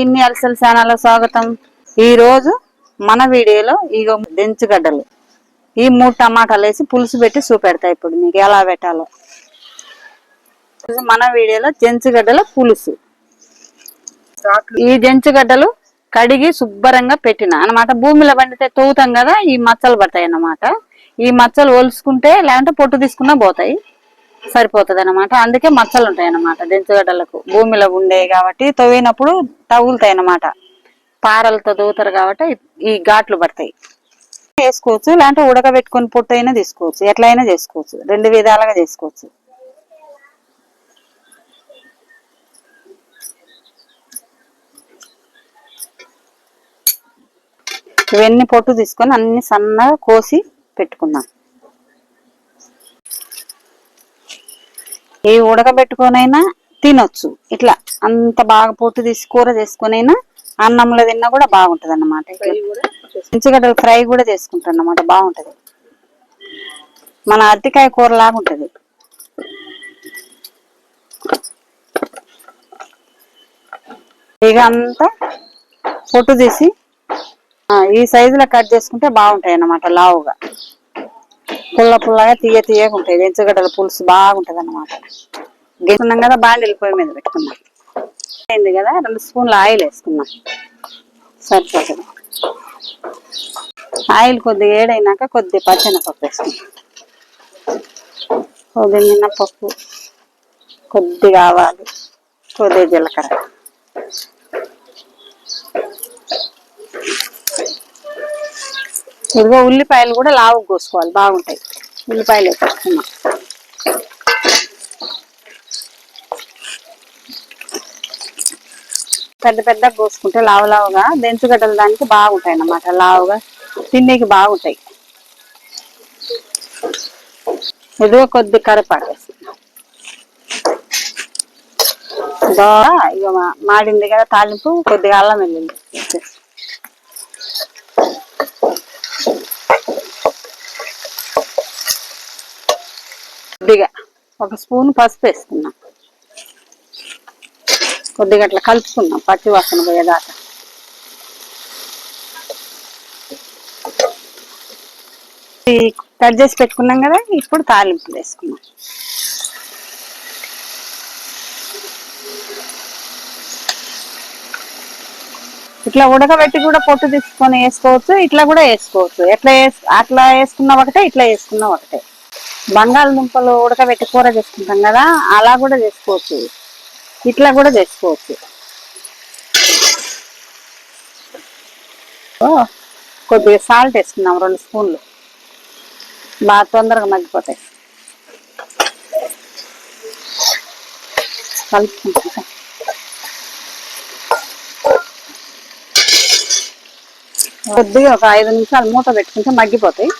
ఇన్ని అలసల ఛానల్ స్వాగతం. ఈ రోజు మన వీడియోలో ఇగో గడ్డలు ఈ మూడు టమాటాలు వేసి పులుసు పెట్టి చూపెడతా ఇప్పుడు మీకు ఎలా పెట్టాలో. మన వీడియోలో జంచుగడ్డల పులుసు. ఈ జంచుగడ్డలు కడిగి శుభ్రంగా పెట్టిన అన్నమాట భూమిలో పండితే తవ్వుతాం కదా ఈ మచ్చలు పడతాయి అన్నమాట. ఈ మచ్చలు ఒలుసుకుంటే లేదంటే పొట్టు తీసుకున్నా పోతాయి. సరిపోతుంది అనమాట అందుకే మచ్చలు ఉంటాయి అన్నమాట దెంచుగడ్డలకు. భూమిలో ఉండే కాబట్టి తవ్వినప్పుడు తగులుతాయి అన్నమాట పారలతో దూతారు కాబట్టి ఈ ఘాట్లు పడతాయి. చేసుకోవచ్చు లేదంటే ఉడకబెట్టుకొని పొట్టు అయినా తీసుకోవచ్చు ఎట్లయినా చేసుకోవచ్చు. రెండు విధాలుగా చేసుకోవచ్చు. ఇవన్నీ పొట్టు తీసుకొని అన్ని సన్నగా కోసి పెట్టుకుందాం. ఇవి ఉడకబెట్టుకొనైనా తినొచ్చు. ఇట్లా అంత బాగా పొట్టు తీసి కూర చేసుకొనైనా అన్నంలో తిన్నా కూడా బాగుంటది అన్నమాట చించగడ్డలు ఫ్రై కూడా చేసుకుంటాం అన్నమాట బాగుంటది. మన అరటికాయ కూర లాగా ఉంటది ఇక అంతా పొట్టు తీసి ఆ, ఈ సైజులో కట్ చేసుకుంటే బాగుంటాయి అన్నమాట లావుగా. పుల్ల పుల్లగా తీయ తీయగా ఉంటాయి. వెంచగడ్డల పులుసు బాగుంటది అనమాట గెలుకున్నాం కదా బాండీలు పొయ్యి మీద పెట్టుకున్నాం. అయింది కదా రెండు స్పూన్ల ఆయిల్ వేసుకున్నాం. సరిపోతుంది. ఆయిల్ కొద్దిగా ఏడైనాక కొద్ది పచ్చెనపప్పు వేసుకున్నాం. కొద్దిగా పప్పు కొద్దిగా ఆవాలు కొద్దిగా జీలకర్ర. ఇదిగో ఉల్లిపాయలు కూడా లావు కోసుకోవాలి బాగుంటాయి. ఉల్లిపాయలు వేసుకున్నాం పెద్ద పెద్ద కోసుకుంటే లావు లావుగా దెంచుగడ్డల దానికి బాగుంటాయి అన్నమాట లావుగా తిండికి బాగుంటాయి. ఎదుగు కొద్ది కరివేపాకు దోర ఇక మాడింది కదా తాలింపు కొద్దిగా అల్లం వెళ్ళింది కొద్దిగా ఒక స్పూన్ పసుపు వేసుకున్నాం. కొద్దిగా అట్లా కలుపుకున్నాం పచ్చి వాసన పోయేదాకా కట్ చేసి పెట్టుకున్నాం కదా ఇప్పుడు తాలింపులు వేసుకున్నాం. ఇట్లా ఉడకబెట్టి కూడా పొట్టు తీసుకొని వేసుకోవచ్చు ఇట్లా కూడా వేసుకోవచ్చు. ఎట్లా అట్లా వేసుకున్న ఒకటే ఇట్లా వేసుకున్న ఒకటే. బంగాళదుంపలు ఉడకబెట్టి కూర చేసుకుంటాం కదా అలా కూడా చేసుకోవచ్చు. ఇట్లా కూడా చేసుకోవచ్చు. ఓ, కొద్దిగా సాల్ట్ వేసుకున్నాం రెండు స్పూన్లు. బాగా తొందరగా మగ్గిపోతాయి. కలుపుకుంటా కొద్దిగా ఒక ఐదు నిమిషాలు మూత పెట్టుకుంటే మగ్గిపోతాయి.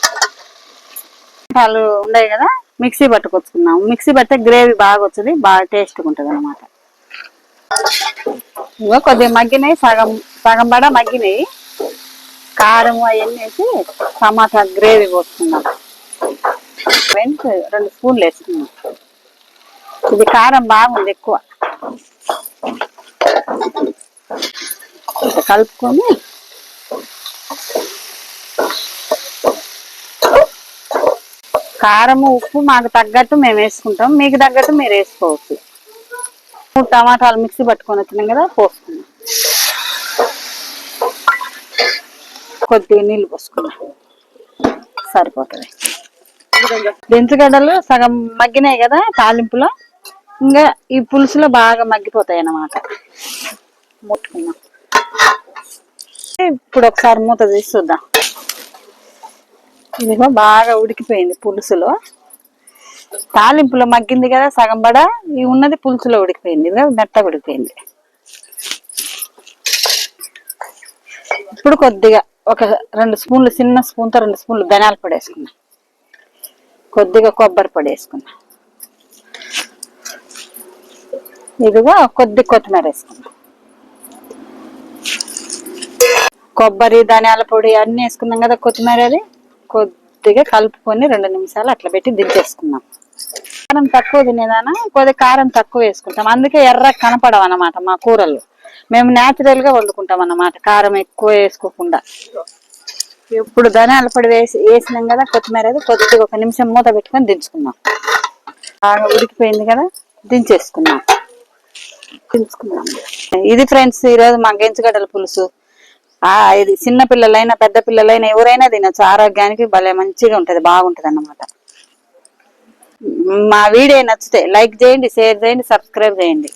టమాటాలు ఉన్నాయి కదా మిక్సీ పట్టుకొచ్చుకున్నాము. మిక్సీ పడితే గ్రేవీ బాగా వచ్చింది బాగా టేస్ట్గా ఉంటుంది అనమాట ఇంకా కొద్దిగా మగ్గినాయి సగం సగం పడ మగ్గినాయి కారం అవన్నీ వేసి టమాటా గ్రేవీ పోసుకున్నాం. వెంట రెండు స్పూన్లు వేసుకున్నాం. ఇది కారం బాగుంది ఎక్కువ. కలుపుకొని కారం ఉప్పు మాకు తగ్గట్టు మేము వేసుకుంటాం. మీకు తగ్గట్టు మీరు వేసుకోవచ్చు. మూడు టమాటాలు మిక్సీ పట్టుకొని వచ్చినాం కదా పోసుకున్నాం కొద్దిగా నీళ్ళు పోసుకున్నాం సరిపోతుంది. దించగడ్డలు సగం మగ్గినాయి కదా తాలింపులో. ఇంకా ఈ పులుసులో బాగా మగ్గిపోతాయి అన్నమాట. ముట్టుకున్నాం ఇప్పుడు ఒకసారి మూత తీసి చూద్దాం. ఇదిగో బాగా ఉడికిపోయింది పులుసులో. తాలింపులో మగ్గింది కదా సగం బడ ఈ ఉన్నది పులుసులో ఉడికిపోయింది. ఇదిగో మెత్తగా ఉడికిపోయింది. ఇప్పుడు కొద్దిగా ఒక రెండు స్పూన్లు చిన్న స్పూన్తో రెండు స్పూన్లు ధనియాల పొడి వేసుకున్నాం. కొద్దిగా కొబ్బరి పొడి వేసుకున్నాం. ఇదిగో కొద్ది కొత్తిమీర వేసుకున్నా. కొబ్బరి ధనియాల పొడి అన్నీ వేసుకున్నాం కదా కొత్తిమీర అది. కొద్దిగా కలుపుకొని రెండు నిమిషాలు అట్లా పెట్టి దించేసుకున్నాం కారం తక్కువ తినేదానా? కొద్దిగా కారం తక్కువ వేసుకుంటాం. అందుకే ఎర్ర కనపడవు అన్నమాట మా కూరలు. మేము న్యాచురల్గా వండుకుంటాం అన్నమాట కారం ఎక్కువ వేసుకోకుండా. ఇప్పుడు ధనాల పొడి వేసి వేసినాం కదా కొత్తిమీర అది కొద్దిగా ఒక నిమిషం మూత పెట్టుకొని దించుకున్నాం బాగా ఉడికిపోయింది కదా దించేసుకున్నాం దించుకున్నాం ఇది ఫ్రెండ్స్ ఈరోజు మా గెంచుగడ్డల పులుసు. ఇది చిన్న పిల్లలైనా పెద్ద పిల్లలైనా ఎవరైనా తినచ్చు. ఆరోగ్యానికి భలే మంచిగా ఉంటది బాగుంటది అన్నమాట మా వీడియో నచ్చితే లైక్ చేయండి షేర్ చేయండి సబ్స్క్రైబ్ చేయండి.